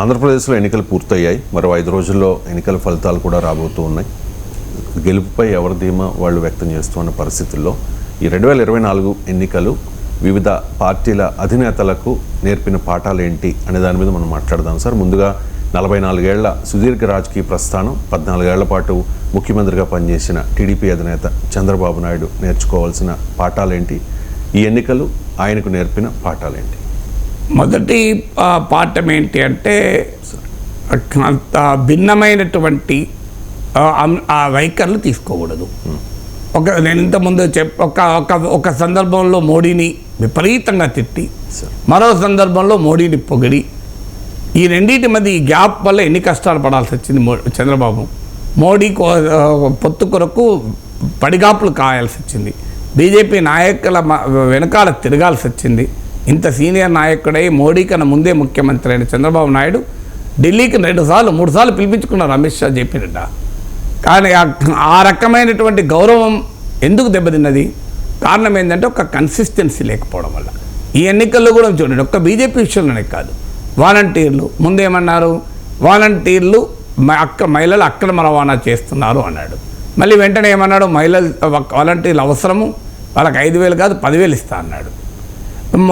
ఆంధ్రప్రదేశ్లో ఎన్నికలు పూర్తయ్యాయి. మరో ఐదు రోజుల్లో ఎన్నికల ఫలితాలు కూడా రాబోతూ ఉన్నాయి. గెలుపుపై ఎవరి ధీమా వాళ్ళు వ్యక్తం చేస్తున్న పరిస్థితుల్లో ఈ రెండు వేల ఇరవై నాలుగు ఎన్నికలు వివిధ పార్టీల అధినేతలకు నేర్పిన పాఠాలు ఏంటి అనే దాని మీద మనం మాట్లాడదాం సార్. ముందుగా నలభై నాలుగేళ్ళ సుదీర్ఘ రాజకీయ ప్రస్థానం పద్నాలుగేళ్ళ పాటు ముఖ్యమంత్రిగా పనిచేసిన టీడీపీ అధినేత చంద్రబాబు నాయుడు నేర్చుకోవాల్సిన పాఠాలేంటి ఈ ఎన్నికలు ఆయనకు నేర్పిన పాఠాలేంటి మొదటి పాఠం ఏంటి అంటే అంత భిన్నమైనటువంటి ఆ, వైఖరులు తీసుకోకూడదు. ఒక నేను ఇంతకుముందు చెప్ ఒక ఒక ఒక సందర్భంలో మోడీని విపరీతంగా తిట్టి మరో సందర్భంలో మోడీని పొగిడి ఈ రెండింటి మధ్య ఈ గ్యాప్ వల్ల ఎన్ని కష్టాలు పడాల్సి వచ్చింది మో చంద్రబాబు? మోడీ కో- పొత్తు కొరకు పడిగాపులు కాయాల్సి వచ్చింది. బీజేపీ నాయకుల మ- వెనకాల తిరగాల్సి వచ్చింది. ఇంత సీనియర్ నాయకుడై మోడీ కన్నా ముందే ముఖ్యమంత్రి అయిన చంద్రబాబు నాయుడు ఢిల్లీకి రెండు సార్లు మూడు సార్లు పిలిపించుకున్నారు అమిత్ షా చెప్పినట్ట కానీ ఆ- రకమైనటువంటి గౌరవం ఎందుకు దెబ్బతిన్నది? కారణం ఏంటంటే ఒక కన్సిస్టెన్సీ లేకపోవడం వల్ల. ఈ ఎన్నికల్లో కూడా చూడండి ఒక్క బీజేపీ విషయంలోనే కాదు. వాలంటీర్లు ముందేమన్నారు? వాలంటీర్లు అక్క మహిళలు అక్రమ రవాణా చేస్తున్నారు అన్నాడు. మళ్ళీ వెంటనే ఏమన్నాడు? మహిళలు వాలంటీర్లు అవసరము వాళ్ళకి ఐదు వేలు కాదు పదివేలు ఇస్తా అన్నాడు.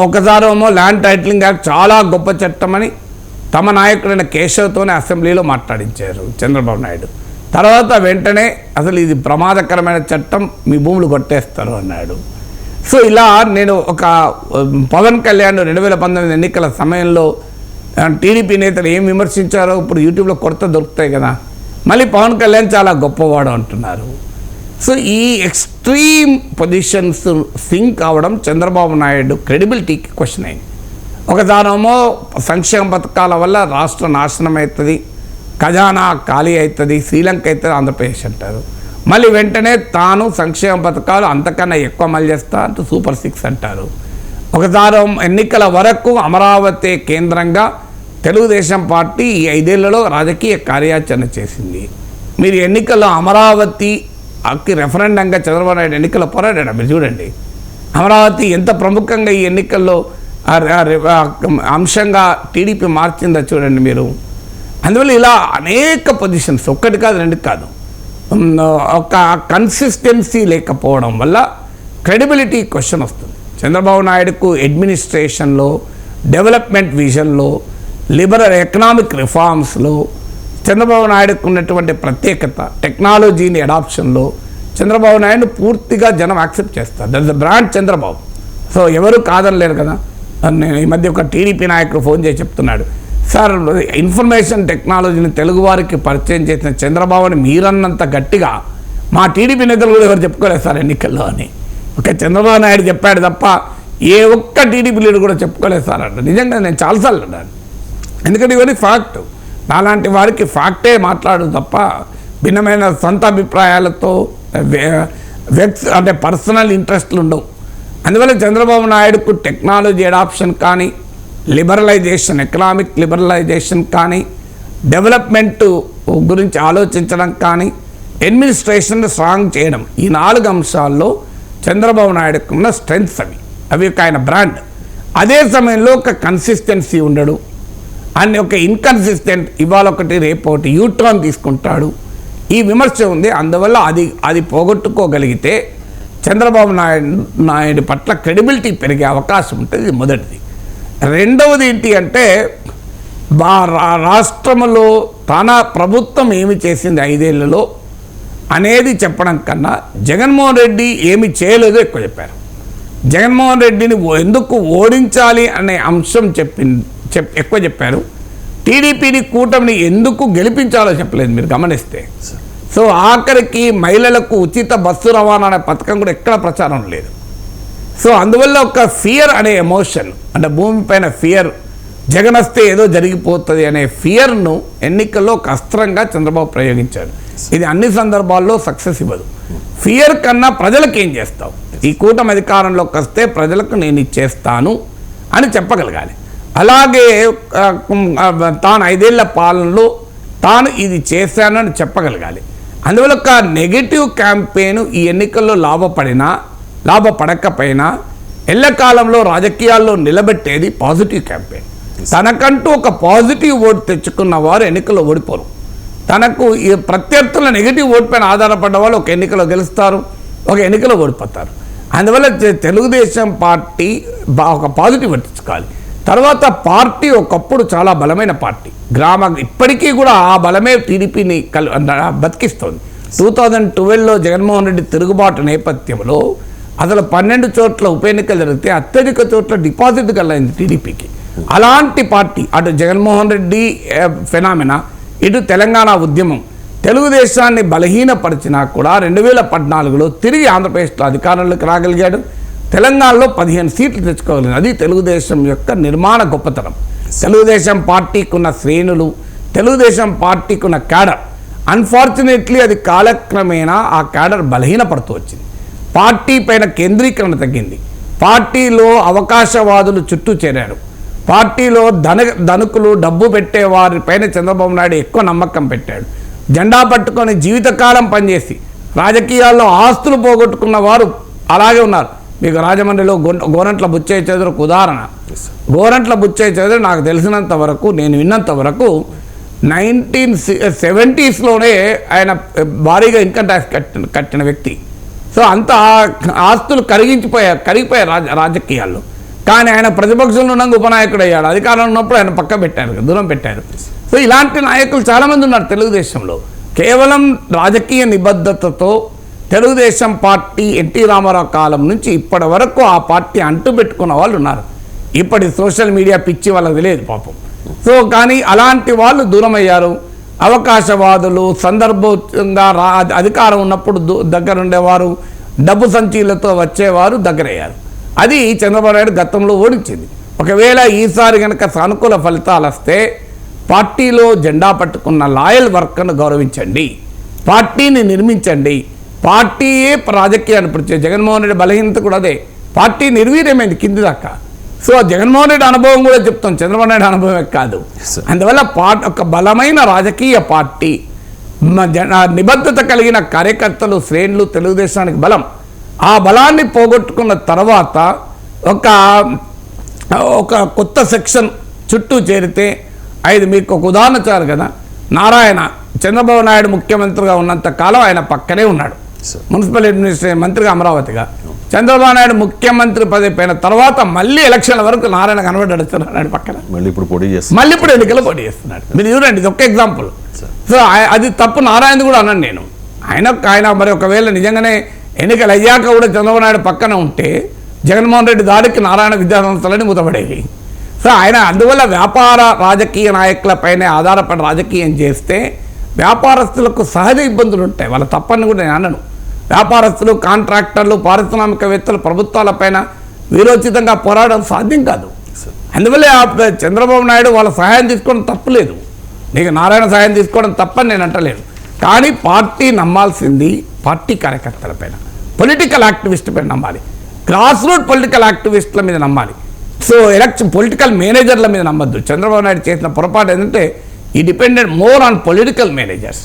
ఒకసారేమో ల్యాండ్ టైటిలింగ్ యాక్ట్ చాలా గొప్ప చట్టమని తమ నాయకుడైన కేశవ్తోనే అసెంబ్లీలో మాట్లాడించారు చంద్రబాబు నాయుడు. తర్వాత వెంటనే అసలు ఇది ప్రమాదకరమైన చట్టం మీ భూములు కొట్టేస్తారు అన్నాడు. సో ఇలా నేను ఒక పవన్ కళ్యాణ్ రెండు వేల పంతొమ్మిది ఎన్నికల సమయంలో టీడీపీ నేతలు ఏం విమర్శించారో ఇప్పుడు యూట్యూబ్లో కొరత దొరుకుతాయి కదా. మళ్ళీ పవన్ కళ్యాణ్ చాలా గొప్పవాడు అంటున్నారు. సో ఈ ఎక్స్ట్రీమ్ పొజిషన్స్ సింక్ అవడం చంద్రబాబు నాయుడు క్రెడిబిలిటీకి క్వశ్చన్ అయింది. ఒకదానేమో సంక్షేమ పథకాల వల్ల రాష్ట్ర నాశనం అవుతుంది ఖజానా ఖాళీ అవుతుంది శ్రీలంక అవుతుంది ఆంధ్రప్రదేశ్ అంటారు. మళ్ళీ వెంటనే తాను సంక్షేమ పథకాలు అంతకన్నా ఎక్కువ అమలు చేస్తా అంటూ సూపర్ సిక్స్ అంటారు. ఒకసారి ఎన్నికల వరకు అమరావతి కేంద్రంగా తెలుగుదేశం పార్టీ ఈ ఐదేళ్ళలో రాజకీయ కార్యాచరణ చేసింది. మీరు ఎన్నికల్లో అమరావతి అక్కి రెఫరెండంగా చంద్రబాబు నాయుడు ఎన్నికల్లో పోరాడాడు? మీరు చూడండి. అమరావతి ఎంత ప్రముఖంగా ఈ ఎన్నికల్లో అంశంగా టీడీపీ మార్చిందో చూడండి మీరు. అందువల్ల ఇలా అనేక పొజిషన్స్ ఒక్కటి కాదు రెండు కాదు. ఒక కన్సిస్టెన్సీ లేకపోవడం వల్ల క్రెడిబిలిటీ క్వశ్చన్ వస్తుంది. చంద్రబాబు నాయుడుకు అడ్మినిస్ట్రేషన్లో డెవలప్మెంట్ విజన్లో లిబరల్ ఎకనామిక్ రిఫార్మ్స్లో చంద్రబాబు నాయుడుకు ఉన్నటువంటి ప్రత్యేకత టెక్నాలజీని అడాప్షన్లో చంద్రబాబు నాయుడు పూర్తిగా జనం యాక్సెప్ట్ చేస్తారు. That the brand Chandrababu. So ఎవరు కాదనలేరు కదా. నేను ఈ మధ్య ఒక టీడీపీ నాయకుడు ఫోన్ చేసి చెప్తున్నాడు. సార్ ఇన్ఫర్మేషన్ టెక్నాలజీని తెలుగువారికి పరిచయం చేసిన చంద్రబాబుని మీరన్నంత గట్టిగా మా టీడీపీ నేతలు కూడా ఎవరు చెప్పుకోలేదు సార్ ఎన్నికల్లో అని. ఒక చంద్రబాబు నాయుడు చెప్పాడు తప్ప ఏ ఒక్క టీడీపీ లీడర్ కూడా చెప్పుకోలేదు సార్ అంట నిజంగా నేను చాలాసార్లు అన్నాను. ఎందుకంటే ఇవన్నీ ఫ్యాక్ట్. నాలాంటి వారికి ఫ్యాక్టే మాట్లాడు తప్ప భిన్నమైన సొంత అభిప్రాయాలతో వ్యక్తి అంటే పర్సనల్ ఇంట్రెస్ట్లు ఉండవు. అందువల్ల చంద్రబాబు నాయుడుకు టెక్నాలజీ అడాప్షన్ కానీ లిబరలైజేషన్ ఎకనామిక్ లిబరలైజేషన్ కానీ డెవలప్మెంట్ గురించి ఆలోచించడం కానీ అడ్మినిస్ట్రేషన్ స్ట్రాంగ్ చేయడం ఈ నాలుగు అంశాల్లో చంద్రబాబు నాయుడుకున్న స్ట్రెంగ్స్ అవి. అవి ఒక ఆయన బ్రాండ్. అదే సమయంలో ఒక కన్సిస్టెన్సీ ఉండడు. అని ఒక ఇన్కన్సిస్టెంట్ ఇవాళ ఒకటి రేపు ఒకటి తీసుకుంటాడు. ఈ విమర్శ ఉంది. అందువల్ల అది అది పోగొట్టుకోగలిగితే చంద్రబాబు నాయుడు నాయుడు పట్ల క్రెడిబిలిటీ పెరిగే అవకాశం ఉంటుంది. ఇది మొదటిది. రెండవది ఏంటి అంటే మా రా- రాష్ట్రంలో తన ప్రభుత్వం ఏమి చేసింది ఐదేళ్ళలో అనేది చెప్పడం కన్నా జగన్మోహన్ రెడ్డి ఏమి చేయలేదో ఎక్కువ చెప్పారు. జగన్మోహన్ రెడ్డిని ఎందుకు ఓడించాలి అనే అంశం చెప్పి చెప్ ఎక్కువ చెప్పారు. టీడీపీని కూటమిని ఎందుకు గెలిపించాలో చెప్పలేదు మీరు గమనిస్తే. సో ఆఖరికి మహిళలకు ఉచిత బస్సు రవాణా అనే పథకం కూడా ఎక్కడ ప్రచారం లేదు. సో అందువల్ల ఒక ఫియర్ అనే ఎమోషన్ అంటే భూమిపైన ఫియర్ జగన్ వస్తే ఏదో జరిగిపోతుంది అనే ఫియర్ను ఎన్నికల్లో ఒక అస్త్రంగా చంద్రబాబు ప్రయోగించాడు. ఇది అన్ని సందర్భాల్లో సక్సెస్ ఇవ్వదు. ఫియర్ కన్నా ప్రజలకు ఏం చేస్తావు? ఈ కూటమి అధికారంలోకి వస్తే ప్రజలకు నేను ఇచ్చేస్తాను అని చెప్పగలగాలి. అలాగే తాను ఐదేళ్ళ పాలనలో తాను ఇది చేశానని చెప్పగలగాలి. అందువల్ల ఒక నెగటివ్ క్యాంపెయిన్ ఈ ఎన్నికల్లో లాభపడినా లాభపడకపోయినా ఎల్లకాలంలో రాజకీయాల్లో నిలబెట్టేది పాజిటివ్ క్యాంపెయిన్. తనకంటూ ఒక పాజిటివ్ ఓట్ తెచ్చుకున్న వారు ఎన్నికల్లో ఓడిపోరు. తనకు ఈ ప్రత్యర్థుల నెగిటివ్ ఓట్ పైన ఆధారపడ్డ వాళ్ళు ఒక ఎన్నికలో గెలుస్తారు ఒక ఎన్నికలో ఓడిపోతారు. అందువల్ల తెలుగుదేశం పార్టీ ఒక పాజిటివ్ తెచ్చుకోవాలి. తర్వాత పార్టీ ఒకప్పుడు చాలా బలమైన పార్టీ. గ్రామ ఇప్పటికీ కూడా ఆ బలమే టీడీపీని కల్ బతికిస్తోంది. టూ థౌజండ్ ట్వెల్వ్లో జగన్మోహన్ రెడ్డి తిరుగుబాటు నేపథ్యంలో అసలు పన్నెండు చోట్ల ఉప ఎన్నికలు జరిగితే అత్యధిక చోట్ల డిపాజిట్ కలైంది టీడీపీకి. అలాంటి పార్టీ అటు జగన్మోహన్ రెడ్డి ఫెనామినా ఇటు తెలంగాణ ఉద్యమం తెలుగుదేశాన్ని బలహీనపరిచినా కూడా రెండు వేల పద్నాలుగులో తిరిగి ఆంధ్రప్రదేశ్లో అధికారంలోకి రాగలిగాడు. తెలంగాణలో పదిహేను సీట్లు తెచ్చుకోగలిగింది అది తెలుగుదేశం యొక్క నిర్మాణ గొప్పతనం. తెలుగుదేశం పార్టీకి ఉన్న శ్రేణులు తెలుగుదేశం పార్టీకి ఉన్న క్యాడర్. అన్ఫార్చునేట్లీ అది కాలక్రమేణా ఆ క్యాడర్ బలహీనపడుతూ వచ్చింది. పార్టీ పైన కేంద్రీకరణ తగ్గింది. పార్టీలో అవకాశవాదులు చుట్టూ చేరారు. పార్టీలో ధన ధనుకులు డబ్బు పెట్టే వారిపైన చంద్రబాబు నాయుడు ఎక్కువ నమ్మకం పెట్టాడు. జెండా పట్టుకొని జీవితకాలం పనిచేసి రాజకీయాల్లో ఆస్తులు పోగొట్టుకున్న వారు అలాగే ఉన్నారు. మీకు రాజమండ్రిలో గో- గోరంట్ల బుచ్చయ్య చౌదరి ఒక ఉదాహరణ. గోరంట్ల బుచ్చయ్య చౌదరి నాకు తెలిసినంత వరకు నేను విన్నంత వరకు నైన్టీన్ సెవెంటీస్లోనే ఆయన భారీగా ఇన్కమ్ ట్యాక్స్ కట్టిన కట్టిన వ్యక్తి. సో అంత ఆస్తులు కరిగించిపోయారు కరిగిపోయారు రాజ రాజకీయాల్లో. కానీ ఆయన ప్రతిపక్షంలో ఉన్నందుకు ఉపనాయకుడు అయ్యాడు అధికారంలో ఉన్నప్పుడు ఆయన పక్క పెట్టారు దూరం పెట్టారు. సో ఇలాంటి నాయకులు చాలామంది ఉన్నారు తెలుగుదేశంలో. కేవలం రాజకీయ నిబద్ధతతో తెలుగుదేశం పార్టీ ఎన్టీ రామారావు కాలం నుంచి ఇప్పటి వరకు ఆ పార్టీ అంటుపెట్టుకున్న వాళ్ళు ఉన్నారు. ఇప్పటి సోషల్ మీడియా పిచ్చి వాళ్ళకి తెలియదు పాపం. సో కానీ అలాంటి వాళ్ళు దూరమయ్యారు. అవకాశవాదులు సందర్భంగా అధికారం ఉన్నప్పుడు దు- దగ్గర ఉండేవారు డబ్బు సంచీలతో వచ్చేవారు దగ్గరయ్యారు. అది చంద్రబాబు నాయుడు గతంలో ఓడించింది. ఒకవేళ ఈసారి కనుక సానుకూల ఫలితాలు వస్తే పార్టీలో జెండా పట్టుకున్న లాయల్ వర్కర్ను గౌరవించండి. పార్టీని నిర్మించండి. పార్టీయే రాజకీయాన్ని ఇప్పుడు జగన్మోహన్ రెడ్డి బలహీనత కూడా అదే. పార్టీ నిర్వీర్యమైంది కింది దాకా. సో జగన్మోహన్ రెడ్డి అనుభవం కూడా చెప్తాం. చంద్రబాబు నాయుడు అనుభవమే కాదు. అందువల్ల పార్ట్ ఒక బలమైన రాజకీయ పార్టీ నిబద్ధత కలిగిన కార్యకర్తలు శ్రేణులు తెలుగుదేశానికి బలం. ఆ బలాన్ని పోగొట్టుకున్న తర్వాత ఒక ఒక కొత్త సెక్షన్ చుట్టూ చేరితే ఐదు మీకు ఒక ఉదాహరణ చాలు కదా. నారాయణ చంద్రబాబు నాయుడు ముఖ్యమంత్రిగా ఉన్నంత కాలం ఆయన పక్కనే ఉన్నాడు. మున్సిపల్ అడ్మినిస్ట్రేషన్ మంత్రిగా అమరావతిగా. చంద్రబాబు నాయుడు ముఖ్యమంత్రి పదవి పైన తర్వాత మళ్ళీ ఎలక్షన్ల వరకు నారాయణ కనబడ్డాడు చంద్రబాబు పక్కన. మళ్ళీ ఇప్పుడు పోటీ చేస్తున్నారు మళ్ళీ ఇప్పుడు ఎన్నికలు పోటీ చేస్తున్నాడు. మీరు చూడండి ఇది ఒక్క ఎగ్జాంపుల్ సో అది తప్పు నారాయణ కూడా అన్నాను నేను. ఆయన ఆయన మరి ఒకవేళ నిజంగానే ఎన్నికలు అయ్యాక కూడా చంద్రబాబు నాయుడు పక్కన ఉంటే జగన్మోహన్ రెడ్డి దాడికి నారాయణ విద్యా సంస్థలని మూతపడేవి. సో ఆయన అందువల్ల వ్యాపార రాజకీయ నాయకులపైనే ఆధారపడి రాజకీయం చేస్తే వ్యాపారస్తులకు సహజ ఇబ్బందులు ఉంటాయి. వాళ్ళ తప్పని కూడా నేను అనను. వ్యాపారస్తులు కాంట్రాక్టర్లు పారిశ్రామికవేత్తలు ప్రభుత్వాలపైన వీరోచితంగా పోరాడడం సాధ్యం కాదు. అందువల్ల చంద్రబాబు నాయుడు వాళ్ళ సహాయం తీసుకోవడం తప్పులేదు నీకు నారాయణ సహాయం తీసుకోవడం తప్పని నేను అంటలేను కానీ పార్టీ నమ్మాల్సింది పార్టీ కార్యకర్తల పైన. పొలిటికల్ యాక్టివిస్ట్ పైన నమ్మాలి. గ్రాస్ రూట్ పొలిటికల్ యాక్టివిస్టుల మీద నమ్మాలి. సో ఎలక్షన్ పొలిటికల్ మేనేజర్ల మీద నమ్మద్దు. చంద్రబాబు నాయుడు చేసిన పొరపాటు ఏంటంటే ఈ depended more on political managers.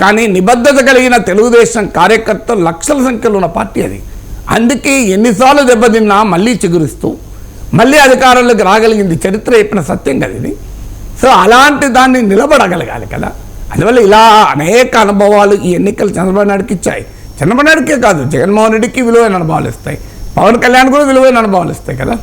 కానీ నిబద్ధత కలిగిన తెలుగుదేశం కార్యకర్త లక్షల సంఖ్యలో ఉన్న పార్టీ అది. అందుకే ఎన్నిసార్లు దెబ్బతిన్నా మళ్ళీ చిగురిస్తూ మళ్ళీ అధికారంలోకి రాగలిగింది చరిత్ర చెప్పిన సత్యం కదా ఇది. సో అలాంటి దాన్ని నిలబడగలగాలి కదా. అందువల్ల ఇలా అనేక అనుభవాలు ఈ ఎన్నికలు చంద్రబాబు నాయుడుకి ఇచ్చాయి. చంద్రబాబు నాయుడుకే కాదు జగన్మోహన్ రెడ్డికి విలువైన అనుభవాలు ఇస్తాయి. పవన్ కళ్యాణ్ కూడా విలువైన అనుభవాలు ఇస్తాయి కదా.